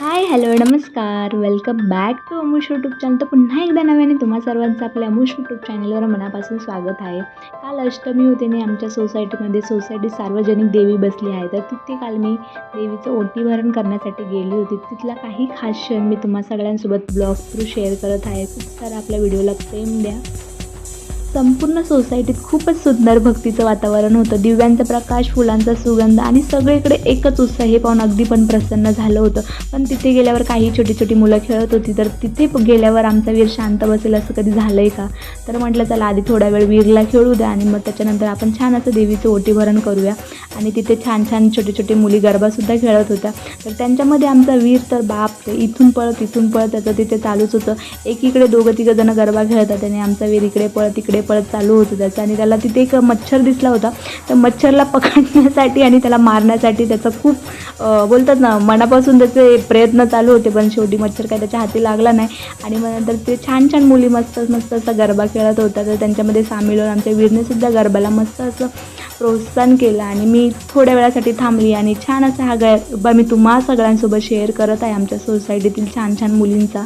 हाय hello नमस्कार. Welcome back to Amush YouTube channel तर पुन्हा एकदा नव्याने तुम्हा सर्वांचं आपल्या अमुश यूट्यूब चॅनलवर मनापासून स्वागत आहे. काल अष्टमी होते आणि आमच्या सोसायटीमध्ये सोसायटी सार्वजनिक देवी बसली आहे. तर तिथे काल मी देवीचं ओटीभरण करण्यासाठी गेली होती. तिथला काही खास क्षण मी तुम्हा सगळ्यांसोबत ब्लॉग थ्रू शेअर करत आहे. खूप सारा आपल्या व्हिडिओला प्रेम द्या. संपूर्ण सोसायटीत खूपच सुंदर भक्तीचं वातावरण होतं. दिव्यांचा प्रकाश फुलांचा सुगंध आणि सगळीकडे एकच उत्साह हे पाहून अगदी पण प्रसन्न झालं होतं. पण तिथे गेल्यावर काही छोटी छोटी मुलं खेळत होती तर तिथे गेल्यावर आमचा वीर शांत बसेल असं कधी झालं आहे का? तर म्हटलं चला आधी थोडा वेळ वीरला खेळू द्या आणि मग त्याच्यानंतर आपण छान असं देवीचं ओटीभरण करूया. आणि तिथे छान छान छोटे छोटे मुली गरबासुद्धा खेळत होत्या. तर त्यांच्यामध्ये आमचा वीर तर बाप इथून पळत इथून पळत त्याचं तिथे चालूच होतं. एकीकडे दोघं तिघं जण गरबा खेळतात आणि आमचा वीर इकडे पळत इकडे पळत चालू होतं त्याचं. आणि त्याला तिथे एक मच्छर दिसला होता. तर मच्छरला पकडण्यासाठी आणि त्याला मारण्यासाठी त्याचं खूप बोलतात ना मनापासून त्याचे प्रयत्न चालू होते. पण शेवटी मच्छर काय त्याच्या हाती लागला नाही. आणि मग नंतर ते छान छान मुली मस्त मस्त असा गरबा खेळत होता. तर त्यांच्यामध्ये सामील होऊन आमच्या वीरनेसुद्धा गरबाला मस्त असं प्रोत्साहन केलं. आणि मी थोड्या वेळासाठी थांबली आणि छान असा हा गरबा मी तुम्हा सगळ्यांसोबत शेअर करत आहे आमच्या सोसायटीतील छान छान मुलींचा.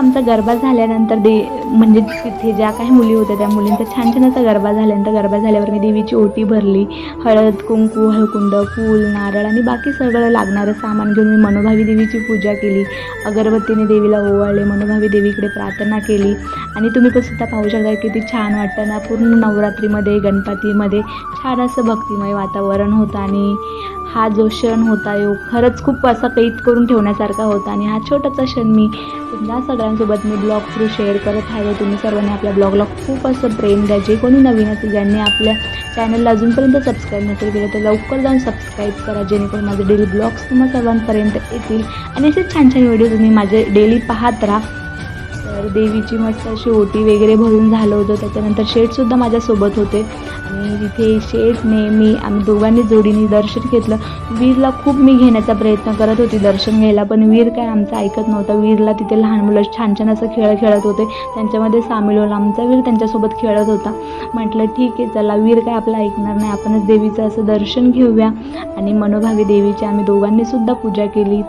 आमचा गरबा झाल्यानंतर दे म्हणजे तिथे ज्या काही मुली होत्या त्या मुलींचा छान छान असा गरबा झाल्यानंतर गरबा झाल्यावर मी देवीची ओटी भरली. हळद कुंकू हळकुंड फूल नारळ आणि बाकी सगळं लागणारं सामान घेऊन मी मनोभावी देवीची पूजा केली. अगरबत्तीने देवीला ओवाळले मनोभावी देवीकडे प्रार्थना केली. आणि तुम्ही पण सुद्धा पाहू शकता किती छान वाटतं ना पूर्ण नवरात्रीमध्ये गणपतीमध्ये छान असं भक्तिमय वातावरण होतं आणि हा जो क्षण होता यो खरंच खूप असा कैद करून ठेवण्यासारखा होता. आणि हा छोटासा क्षण मी पुन्हा सगळ्यांसोबत मी ब्लॉग थ्रू शेअर करत आहे तुम्ही सर्वांनी आपल्या ब्लॉगला खूप असं प्रेम द्या. जे कोणी नवीन असेल ज्यांनी आपल्या चॅनलला अजूनपर्यंत सबस्क्राईब नसेल केलं तर लवकर जाऊन सबस्क्राईब करा. जेणेकरून माझे डेली ब्लॉग्स तुम्हा सर्वांपर्यंत येतील. आणि असे छान छान व्हिडिओ तुम्ही माझे डेली पाहत राहा. तर देवीची मस्त अशी ओटी वगैरे भरून झालं होतं. त्याच्यानंतर शेठसुद्धा माझ्यासोबत होते. आणि तिथे शेठ नेहमी आम्ही दोघांनी जोडीने दर्शन घेतलं. वीरला खूप मी घेण्याचा प्रयत्न करत होती दर्शन घ्यायला पण वीर काय आमचं ऐकत नव्हतं. वीरला तिथे लहान मुलं छान छान असं खेळ खेळत होते. त्यांच्यामध्ये सामील होऊन आमचा वीर त्यांच्यासोबत खेळत होता. म्हटलं ठीक आहे चला वीर काय आपलं ऐकणार नाही. आपणच देवीचं असं दर्शन घेऊया. आणि मनोभावी देवीची आम्ही दोघांनीसुद्धा पूजा केली.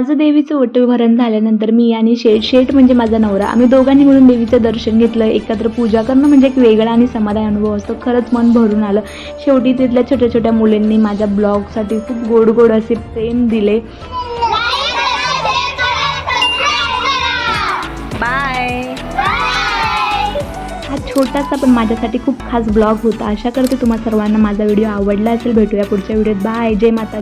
माझं देवीचं वटभरण झाल्यानंतर मी आणि शेठ शेठ म्हणजे माझा नवरा आम्ही दोघांनी मिळून देवीचं दर्शन घेतलं. एकत्र पूजा करणं म्हणजे एक वेगळा आणि समाधान अनुभव असतो. खरंच मन भरून आलं. शेवटी तिथल्या छोट्या छोट्या मुलींनी माझ्या ब्लॉगसाठी खूप गोड गोड असे प्रेम दिले. बाय. हा छोटासा पण माझ्यासाठी खूप खास ब्लॉग होता. आशा करते तुम्हा सर्वांना माझा व्हिडिओ आवडला असेल. भेटूया पुढच्या व्हिडिओत. बाय. जय माता